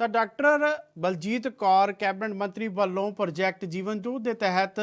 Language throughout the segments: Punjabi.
ਤਾਂ ਡਾਕਟਰ ਬਲਜੀਤ ਕੌਰ, ਕੈਬਨਿਟ ਮੰਤਰੀ ਵੱਲੋਂ ਪ੍ਰੋਜੈਕਟ ਜੀਵਨ ਜੋਤ ਦੇ ਤਹਿਤ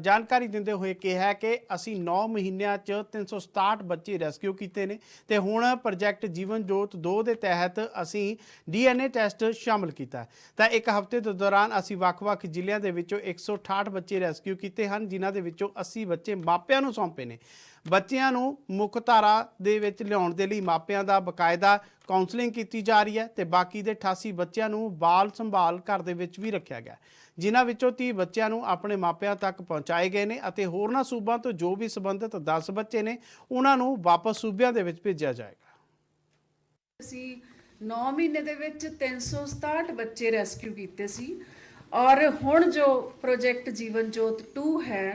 ਜਾਣਕਾਰੀ ਦਿੰਦੇ ਹੋਏ ਕਿਹਾ ਕਿ ਅਸੀਂ 9 ਮਹੀਨਿਆਂ 'ਚ 367 ਬੱਚੇ ਰੈਸਕਿਊ ਕੀਤੇ ਨੇ ਤੇ ਹੁਣ ਪ੍ਰੋਜੈਕਟ ਜੀਵਨ ਜੋਤ 2 ਦੇ ਤਹਿਤ ਅਸੀਂ ਡੀਐਨਏ ਟੈਸਟ ਸ਼ਾਮਲ ਕੀਤਾ ਤਾਂ ਇੱਕ ਹਫ਼ਤੇ ਦੇ ਦੌਰਾਨ ਅਸੀਂ ਵੱਖ-ਵੱਖ ਜ਼ਿਲ੍ਹਿਆਂ ਦੇ ਵਿੱਚੋਂ 168 ਬੱਚੇ ਰੈਸਕਿਊ ਕੀਤੇ ਹਨ, ਜਿਨ੍ਹਾਂ ਦੇ ਵਿੱਚੋਂ 80 ਬੱਚੇ ਮਾਪਿਆਂ ਨੂੰ ਸੌਂਪੇ ਨੇ। ਬੱਚਿਆਂ ਨੂੰ ਮੁੱਖ ਧਾਰਾ ਦੇ ਵਿੱਚ ਲਿਆਉਣ ਦੇ ਲਈ ਮਾਪਿਆਂ ਦਾ ਬਕਾਇਦਾ ਕਾਉਂਸਲਿੰਗ ਕੀਤੀ ਜਾ ਰਹੀ ਹੈ ਤੇ ਬਾਕੀ ਦੇ 88 ਬੱਚਿਆਂ ਨੂੰ ਬਾਲ ਸੰਭਾਲ ਘਰ ਦੇ ਵਿੱਚ ਵੀ ਰੱਖਿਆ ਗਿਆ ਜਿਨ੍ਹਾਂ ਵਿੱਚੋਂ 30 ਬੱਚਿਆਂ ਨੂੰ ਆਪਣੇ ਮਾਪਿਆਂ ਤੱਕ ਪਹੁੰਚਾਏ ਗਏ ਨੇ ਅਤੇ ਹੋਰਨਾਂ ਸੂਬਿਆਂ ਤੋਂ ਜੋ ਵੀ ਸੰਬੰਧਿਤ 10 ਬੱਚੇ ਨੇ, ਉਹਨਾਂ ਨੂੰ ਵਾਪਸ ਸੂਬਿਆਂ ਦੇ ਵਿੱਚ ਭੇਜਿਆ ਜਾਏਗਾ। ਅਸੀਂ 9 ਮਹੀਨੇ ਦੇ ਵਿੱਚ 367 ਬੱਚੇ ਰੈਸਕਿਊ ਕੀਤੇ ਸੀ ਔਰ ਹੁਣ ਜੋ ਪ੍ਰੋਜੈਕਟ ਜੀਵਨ ਜੋਤ 2 ਹੈ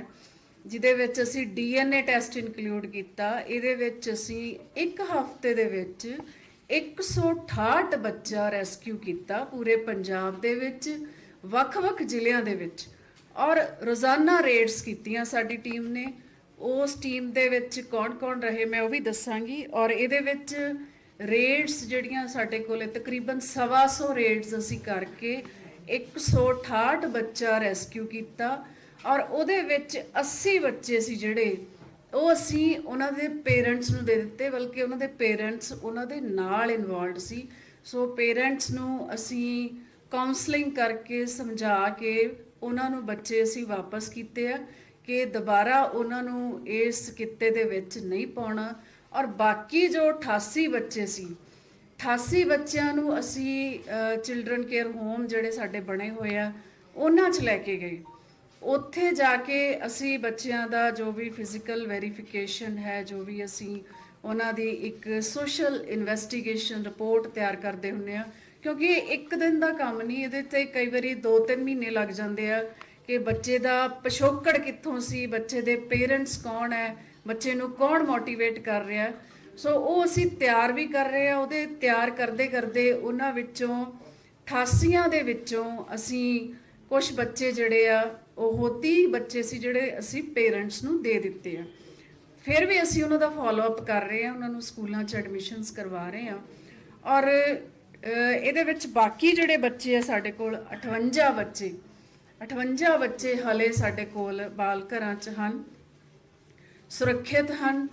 ਜਿਹਦੇ ਵਿੱਚ ਅਸੀਂ ਡੀਐਨਏ ਟੈਸਟ ਇਨਕਲੂਡ ਕੀਤਾ, ਇਹਦੇ ਵਿੱਚ ਅਸੀਂ ਇੱਕ ਹਫ਼ਤੇ ਦੇ ਵਿੱਚ 168 ਬੱਚਾ ਰੈਸਕਿਊ ਕੀਤਾ ਪੂਰੇ ਪੰਜਾਬ ਦੇ ਵਿੱਚ, ਵੱਖ-ਵੱਖ ਜ਼ਿਲ੍ਹਿਆਂ ਦੇ ਵਿੱਚ। ਔਰ ਰੋਜ਼ਾਨਾ ਰੇਡਸ ਕੀਤੀਆਂ ਸਾਡੀ ਟੀਮ ਨੇ। ਉਸ ਟੀਮ ਦੇ ਵਿੱਚ ਕੌਣ-ਕੌਣ ਰਹੇ, ਮੈਂ ਉਹ ਵੀ ਦੱਸਾਂਗੀ। ਔਰ ਇਹਦੇ ਵਿੱਚ ਰੇਡਸ ਜਿਹੜੀਆਂ ਸਾਡੇ ਕੋਲੇ ਤਕਰੀਬਨ 125 ਰੇਡਸ ਅਸੀਂ ਕਰਕੇ 168 ਬੱਚਾ ਰੈਸਕਿਊ ਕੀਤਾ ਔਰ ਉਹਦੇ ਵਿੱਚ 80 ਬੱਚੇ ਸੀ ਜਿਹੜੇ, ਉਹ ਅਸੀਂ ਉਹਨਾਂ ਦੇ ਪੇਰੈਂਟਸ ਨੂੰ ਦੇ ਦਿੱਤੇ, ਬਲਕਿ ਉਹਨਾਂ ਦੇ ਪੇਰੈਂਟਸ ਉਹਨਾਂ ਦੇ ਨਾਲ ਇਨਵੋਲਡ ਸੀ। ਸੋ ਪੇਰੈਂਟਸ ਨੂੰ ਅਸੀਂ ਕਾਉਂਸਲਿੰਗ ਕਰਕੇ ਸਮਝਾ ਕੇ ਉਹਨਾਂ ਨੂੰ ਬੱਚੇ ਅਸੀਂ ਵਾਪਸ ਕੀਤੇ ਆ ਕਿ ਦੁਬਾਰਾ ਉਹਨਾਂ ਨੂੰ ਇਸ ਕਿੱਤੇ ਦੇ ਵਿੱਚ ਨਹੀਂ ਪਾਉਣਾ। ਔਰ ਬਾਕੀ ਜੋ 88 ਬੱਚੇ ਸੀ 88 ਬੱਚਿਆਂ ਨੂੰ ਅਸੀਂ ਚਿਲਡਰਨ ਕੇਅਰ ਹੋਮ ਜਿਹੜੇ ਸਾਡੇ ਬਣੇ ਹੋਏ ਆ, ਉਹਨਾਂ 'ਚ ਲੈ ਕੇ ਗਏ। ਉੱਥੇ ਜਾ ਕੇ ਅਸੀਂ ਬੱਚਿਆਂ ਦਾ ਜੋ ਵੀ ਫਿਜ਼ੀਕਲ ਵੈਰੀਫਿਕੇਸ਼ਨ ਹੈ, ਜੋ ਵੀ ਅਸੀਂ ਉਹਨਾਂ ਦੀ ਇੱਕ ਸੋਸ਼ਲ ਇਨਵੈਸਟੀਗੇਸ਼ਨ ਰਿਪੋਰਟ ਤਿਆਰ ਕਰਦੇ ਹੁੰਨੇ ਆ, ਕਿਉਂਕਿ ਇਹ ਇੱਕ ਦਿਨ ਦਾ ਕੰਮ ਨਹੀਂ, ਇਹਦੇ ਤੇ ਕਈ ਵਾਰੀ 2-3 ਮਹੀਨੇ ਲੱਗ ਜਾਂਦੇ ਆ ਕਿ ਬੱਚੇ ਦਾ ਪਿਛੋਕੜ ਕਿੱਥੋਂ ਸੀ, ਬੱਚੇ ਦੇ ਪੇਰੈਂਟਸ ਕੌਣ ਹੈ, ਬੱਚੇ ਨੂੰ ਕੌਣ ਮੋਟੀਵੇਟ ਕਰ ਰਿਹਾ। ਸੋ ਉਹ ਅਸੀਂ ਤਿਆਰ ਵੀ ਕਰ ਰਹੇ ਆ ਉਹਦੇ ਤਿਆਰ ਕਰਦੇ ਕਰਦੇ ਉਹਨਾਂ ਵਿੱਚੋਂ 88 ਦੇ ਵਿੱਚੋਂ ਅਸੀਂ ਕੁਝ ਬੱਚੇ ਜਿਹੜੇ ਆ, ਉਹ 30 ਬੱਚੇ ਸੀ ਜਿਹੜੇ ਅਸੀਂ ਪੇਰੈਂਟਸ ਨੂੰ ਦੇ ਦਿੱਤੇ ਆ। ਫਿਰ ਵੀ ਅਸੀਂ ਉਹਨਾਂ ਦਾ ਫਾਲੋ ਅਪ ਕਰ ਰਹੇ ਆ ਉਹਨਾਂ ਨੂੰ ਸਕੂਲਾਂ 'ਚ ਐਡਮਿਸ਼ਨਸ ਕਰਵਾ ਰਹੇ ਆ ਔਰ ਇਹਦੇ ਵਿੱਚ ਬਾਕੀ ਜਿਹੜੇ ਬੱਚੇ ਆ ਸਾਡੇ ਕੋਲ 58 ਬੱਚੇ 58 ਬੱਚੇ ਹਲੇ ਸਾਡੇ ਕੋਲ ਬਾਲ ਘਰਾਂ 'ਚ ਹਨ, ਸੁਰੱਖਿਅਤ ਹਨ।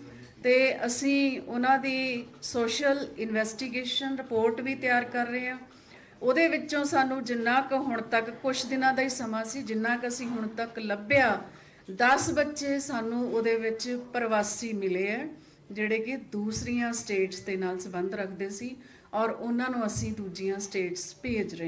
ਤੇ ਅਸੀਂ ਉਹਨਾਂ ਦੀ ਸੋਸ਼ਲ ਇਨਵੈਸਟੀਗੇਸ਼ਨ ਰਿਪੋਰਟ ਵੀ ਤਿਆਰ ਕਰ ਰਹੇ ਹਾਂ। ਉਹਦੇ ਵਿੱਚੋਂ ਸਾਨੂੰ ਜਿੰਨਾ ਕੁ ਹੁਣ ਤੱਕ ਕੁਝ ਦਿਨਾਂ ਦਾ ਹੀ ਸਮਾਂ ਸੀ, ਜਿੰਨਾ ਕੁ ਅਸੀਂ ਹੁਣ ਤੱਕ ਲੱਭਿਆ 10 ਬੱਚੇ ਸਾਨੂੰ ਉਹਦੇ ਵਿੱਚ ਪ੍ਰਵਾਸੀ ਮਿਲੇ ਆ ਜਿਹੜੇ ਕਿ ਦੂਸਰੀਆਂ ਸਟੇਟਸ ਦੇ ਨਾਲ ਸੰਬੰਧ ਰੱਖਦੇ ਸੀ ਔਰ ਉਹਨਾਂ ਨੂੰ ਅਸੀਂ ਦੂਜੀਆਂ ਸਟੇਟਸ ਭੇਜ ਰਹੇ